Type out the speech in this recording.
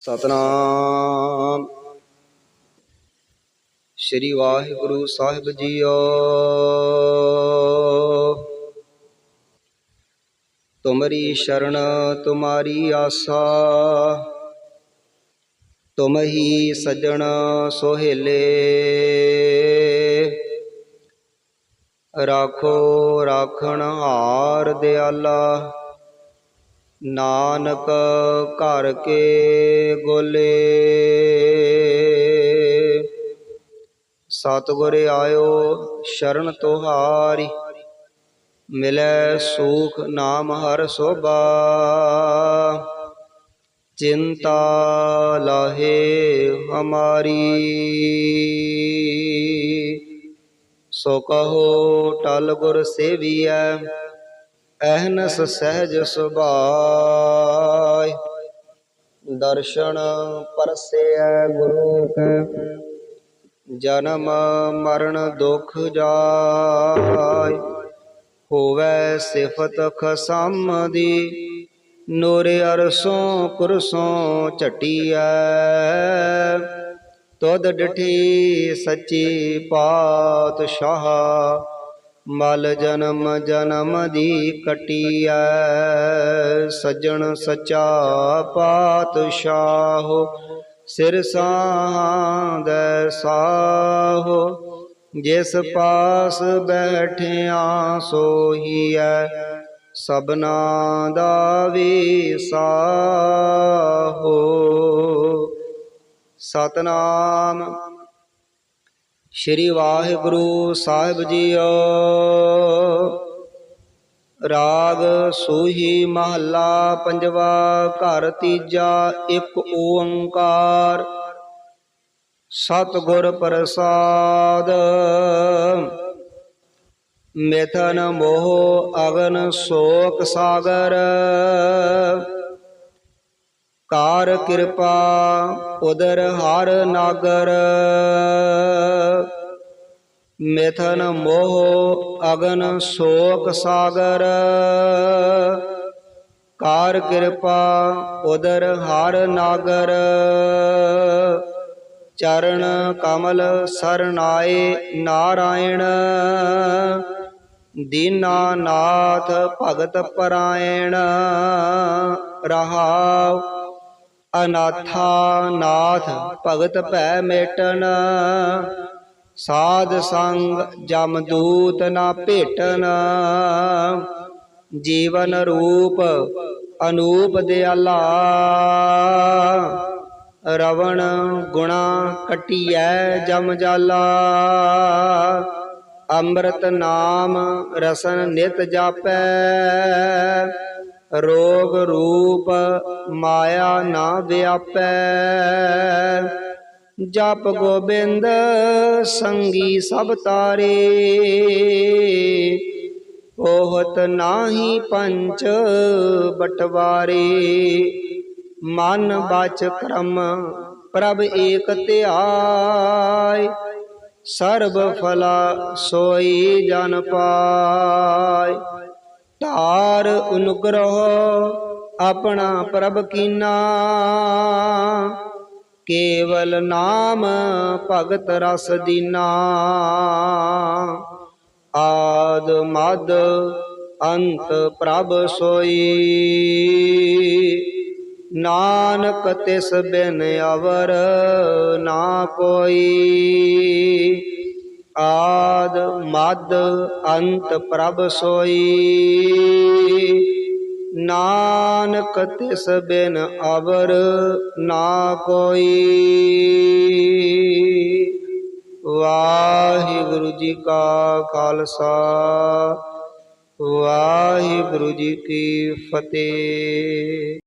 ਸਤਨਾਮ। ਸ੍ਰੀ ਵਾਹਿਗੁਰੂ ਸਾਹਿਬ ਜੀਓ। ਤੁਮਰੀ ਸ਼ਰਨ, ਤੁਮਾਰੀ ਆਸਾ ਤੁਮ ਹੀ ਸਜਣ ਸੋਹੇਲੇ। ਰਾਖੋ, ਰਾਖਣ ਹਾਰ ਦਿਆਲਾ ਨਾਨਕ ਘਰ ਕੇ ਗੋਲੇ। ਸਤਿਗੁਰ ਆਇਓ ਸ਼ਰਨ ਤੁਹਾਰੀ, ਮਿਲੈ ਸੂਖ ਨਾਮ ਹਰ ਸੋਭਾ। ਚਿੰਤਾ ਲਾਹੇ ਹਮਾਰੀ। ਸੋ ਕਹੋ ਟਲ ਗੁਰ ਸੇਵੀਐ ਅਹਨਸ ਸਹਿਜ ਸੁਭਾਇ ਦਰਸ਼ਨ ਪਰਸੇਐ ਗੁਰੂ ਕੈ। ਜਨਮ ਮਰਨ ਦੁਖ ਜਾਇ ਹੋਵੇ ਸਿਫਤ ਖਸਮ ਦੀ ਨੂਰੇ ਅਰਸੋਂ ਕੁਰਸੋਂ ਝਟੀਐ। ਤੁਧ ਡਠੀ ਸੱਚੀ ਪਾਤਸ਼ਾਹ। ਮਲ ਜਨਮ ਜਨਮ ਦੀ ਕਟੀਐ, ਸੱਜਣ ਸਚਾ ਪਾਤਸ਼ਾਹ, ਸਿਰ ਸਾਂਦੈ ਸਾਹੋ, ਜਿਸ ਪਾਸ ਬੈਠਿਆ ਸੋਹੀਐ ਸਬਨਾ ਦਾ ਵਿਸਾਹੋ ਸਤਨਾਮ ਸ਼੍ਰੀ ਵਾਹਿਗੁਰੂ ਸਾਹਿਬ ਜੀਓ। ਰਾਗ ਸੂਹੀ ਮਹੱਲਾ ਪੰਜਵਾ, ਘਰ ਤੀਜਾ, ਇੱਕ ਓੰਕਾਰ। ਸਤਿਗੁਰ ਪ੍ਰਸਾਦ। ਮਿਥਨ ਮੋਹ ਅਗਨ ਸ਼ੋਕ ਸਾਗਰ। ਕਾਰ ਕਿਰਪਾ, ਉਦਰ ਹਰ ਨਾਗਰ। ਮਿਥਨ ਮੋਹ ਅਗਨ ਸ਼ੋਕ ਸਾਗਰ। ਕਾਰ ਕਿਰਪਾ, ਉਦਰ ਹਰ ਨਾਗਰ। ਚਰਨ ਕਮਲ ਸਰਨਾਏ ਨਾਰਾਇਣ। ਦੀਨਾਨਾਥ ਭਗਤ ਪਰਾਇਣ। ਰਹਾਉ ਅਨਾਥਾ ਨਾਥ ਭਗਤ ਭੈ ਮੇਟਨ। ਸਾਧ ਸੰਗ ਜਮਦੂਤ ਨਾ ਭੇਟਨ। ਜੀਵਨ ਰੂਪ ਅਨੂਪ ਦਿਆਲਾ। ਰਵਣ ਗੁਣਾ ਕਟਿਐ ਜਮ ਜਾਲਾ। ਅੰਮ੍ਰਿਤ ਨਾਮ ਰਸਨ ਨਿਤ ਜਾਪੈ। ਰੋਗ ਰੂਪ ਮਾਇਆ ਨਾ ਵਿਆਪੈ। ਜਪ ਗੋਬਿੰਦ ਸੰਗੀ ਸਭ ਤਾਰੇ। ਉਹਤ ਨਾਹੀ ਪੰਚ ਬਟਵਾਰੇ। ਮਨ ਬਚ ਕਰਮ ਪ੍ਰਭ ਏਕ ਧਿਆਇ ਸਰਬ ਫਲਾ ਸੋਈ ਜਨ ਪਾਇ ਧਾਰ ਅਨੁਗ੍ਰਹ ਆਪਣਾ ਪ੍ਰਭ ਕੀਨਾ। ਕੇਵਲ ਨਾਮ ਭਗਤ ਰਸ ਦੀਨਾ। ਆਦ ਮਦ ਅੰਤ ਪ੍ਰਭ ਸੋਈ। ਨਾਨਕ ਤਿਸ ਬਿਨ ਅਵਰ ਨਾ ਕੋਈ। ਆਦ ਮਦ ਅੰਤ ਪ੍ਰਭ ਸੋਈ। ਨਾਨਕ ਤਿਸ ਬਿਨ ਅਵਰ ਨਾ ਕੋਈ। ਵਾਹਿਗੁਰੂ ਜੀ ਕਾ ਖਾਲਸਾ, ਵਾਹਿਗੁਰੂ ਜੀ ਕੀ ਫਤਿਹ।